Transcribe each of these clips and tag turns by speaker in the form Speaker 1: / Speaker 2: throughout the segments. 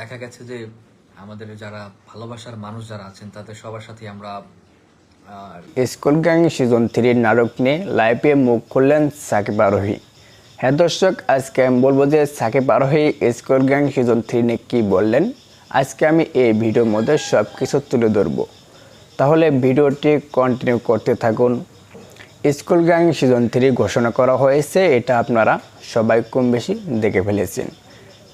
Speaker 1: দেখা গেছে যে আমাদের যারা ভালোবাসার মানুষ যারা আছেন, তাদের সবার সাথে আমরা
Speaker 2: স্কুল গ্যাং সিজন থ্রির নাটক নিয়ে লাইভে মুখ খুললেন সাকিব আরোহী। হ্যাঁ দর্শক, আজকে আমি বলব যে সাকিব আরোহী স্কুল গ্যাং সিজন থ্রি নিয়ে কী বললেন, আজকে আমি এই ভিডিওর মধ্যে সব কিছু তুলে ধরবো। তাহলে ভিডিওটি কন্টিনিউ করতে থাকুন। স্কুল গ্যাং সিজন থ্রি ঘোষণা করা হয়েছে, এটা আপনারা সবাই কম বেশি দেখে ফেলেছেন।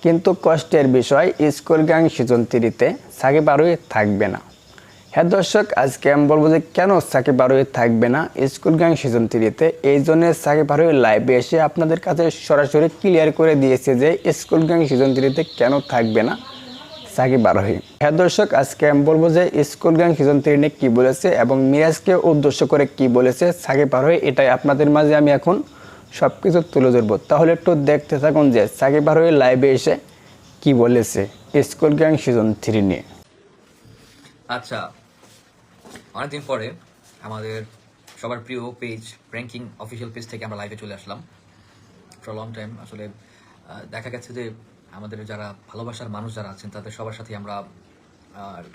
Speaker 2: কিন্তু কষ্টের বিষয়, স্কুল গ্যাং সিজন থ্রিতে সাকিব আরোহী থাকবে না। হ্যাঁ দর্শক, আজকে আমি বলব যে কেন সাকিব আরোহী থাকবে না স্কুল গ্যাং সিজন থ্রিতে এই জন্য সাকিব আরোহী লাইভে এসে আপনাদের কাছে সরাসরি ক্লিয়ার করে দিয়েছে যে স্কুল গ্যাং সিজন থ্রিতে কেন থাকবে না সাকিব আরোহী। হ্যাঁ দর্শক, আজকে আমি বলব যে স্কুল গ্যাং সিজন থ্রি নিয়ে কী বলেছে এবং মিরাজকে উদ্দেশ্য করে কি বলেছে সাকিব আরোহী, এটাই আপনাদের মাঝে আমি এখন সব কিছু তুলে ধরবো। তাহলে একটু দেখতে থাকুন যে সাকিব আরোহী লাইভে এসে কি বলেছে। স্কুল গ্যাং সিজন থ্রি নিয়ে।
Speaker 1: আচ্ছা অনেকদিন পরে আমাদের সবার প্রিয় পেজ র্যাঙ্কিং অফিসিয়াল পেজ থেকে আমরা লাইভে চলে আসলাম। ফর লং টাইম আসলে দেখা গেছে যে আমাদের যারা ভালোবাসার মানুষ যারা আছেন, তাদের সবার সাথে আমরা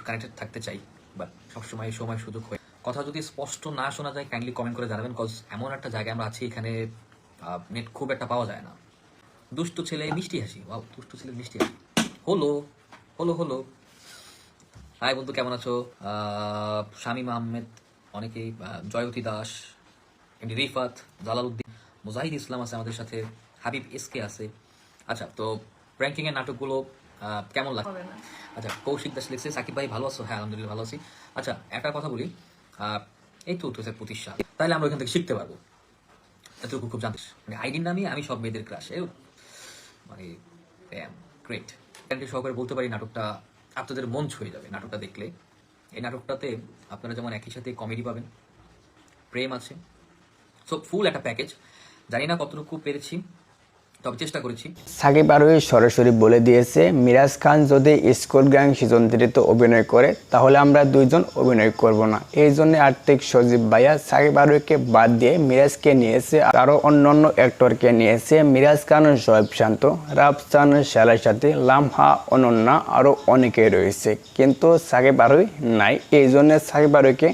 Speaker 1: কানেক্টেড থাকতে চাই। বাট সবসময় সময় সুযোগ হয়ে। কথা যদি স্পষ্ট না শোনা যায় কাইন্ডলি কমেন্ট করে জানাবেন কজ এমন একটা জায়গায় আমরা আছি এখানে নেট খুব একটা পাওয়া যায় না। দুষ্টু ছেলে মিষ্টি হাসি। ওয়াও দুষ্টু ছেলে মিষ্টি হাসি। হলো হলো হলো। হাই বন্ধু কেমন আছো? শামীম আহমেদ অনেকেই জয়তী দাস এমনি রিফাত জালালউদ্দিন মুজাহিদ ইসলাম আছে আমাদের সাথে হাবিব এসকে আছে। আচ্ছা তো র্যাঙ্কিং এর নাটকগুলো কেমন লাগে আচ্ছা কৌশিক দাস লিখছে সাকিব ভাই ভালো আছো? হ্যাঁ আলহামদুলিল্লাহ ভালো আছি। আচ্ছা একটা কথা বলি এই তো পঁচিশ সাল তাহলে আমরা ওইখান থেকে শিখতে পারব। এতটুকু খুব জানতিস মানে আইডির নামে আমি সব মেয়েদের ক্রাশ মানে গ্রেট এখানকে সহকারে বলতে পারি নাটকটা আপনাদের মন ছুঁয়ে যাবে, নাটকটা দেখলে। এই নাটকটাতে আপনারা যেমন একই সাথে কমেডি পাবেন, প্রেম আছে। সো ফুল একটা প্যাকেজ জানি না কতটুকু পেরেছি। তবে চেষ্টা করেছি।
Speaker 2: সাকিব আরোহী সরাসরি বলে দিয়েছে, মিরাজ খান যদি স্কুল গ্যাং সিজন থ্রিতে অভিনয় করে, তাহলে আমরা দুইজন অভিনয় করব না। এই জন্য আর্থিক সজীব ভাইয়া সাকিব আরোহীকে বাদ দিয়ে মিরাজকে নিয়েছে, আরও অন্য অন্য অ্যাক্টরকে নিয়েছে মিরাজ খান শোয়েব শান্ত। রাফসান শালার সাথে লামহা অনন্যা আরও অনেকেই রয়েছে। কিন্তু সাকিব আরোহী নাই। এই জন্য সাকিব আরোহীকে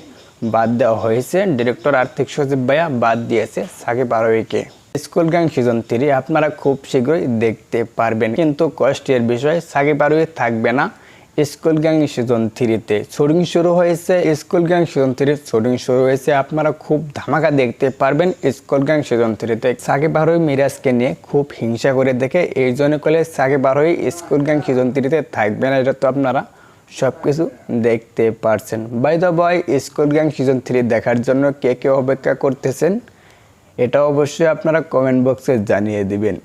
Speaker 2: বাদ দেওয়া হয়েছে। ডিরেক্টর, আর্থিক সচিব ভাইয়া বাদ দিয়েছে সাকিব আরোহীকে। স্কুল গ্যাং সিজন থ্রি আপনারা খুব শীঘ্রই দেখতে পারবেন। কিন্তু কষ্টের বিষয় সাকিব আরোহী থাকবে না। স্কুল গ্যাং সিজন থ্রিতে শুটিং শুরু হয়েছে। স্কুল গ্যাং সিজন থ্রির শুটিং শুরু হয়েছে। আপনারা খুব ধামাকা দেখতে পারবেন স্কুল গ্যাং সিজন থ্রিতে সাকিব আরোহী, মিরাজকে নিয়ে খুব হিংসা করে দেখে এই জন্য করলে সাকিব আরোহী স্কুল গ্যাং সিজন থ্রিতে থাকবে না। এটা তো আপনারা সব কিছু দেখতে পারছেন। By the way school gang season three দেখার জন্য কে কে অপেক্ষা করতেছেন? এটা অবশ্যই আপনারা কমেন্ট বক্সে জানিয়ে দিবেন।